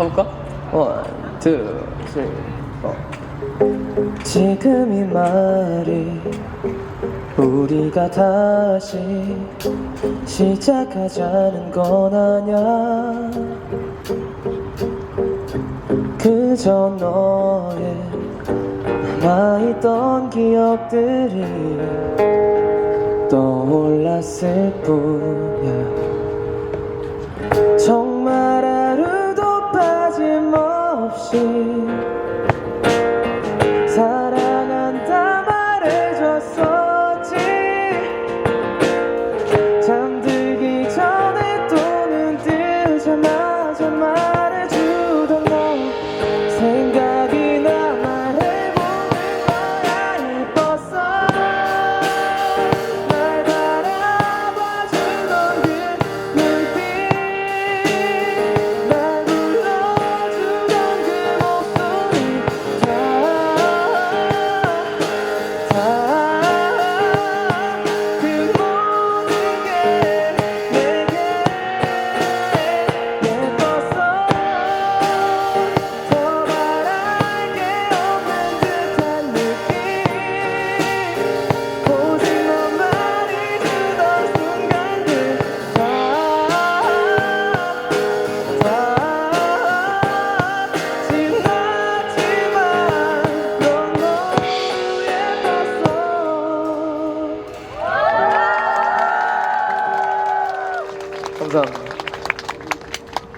가볼까? 원, 투, 쓰리, 포. 지금 이 말이 우리가 다시 시작하자는 건 아냐 그저 너의 남아있던 기억들이 떠올랐을 뿐이야 감사합니다.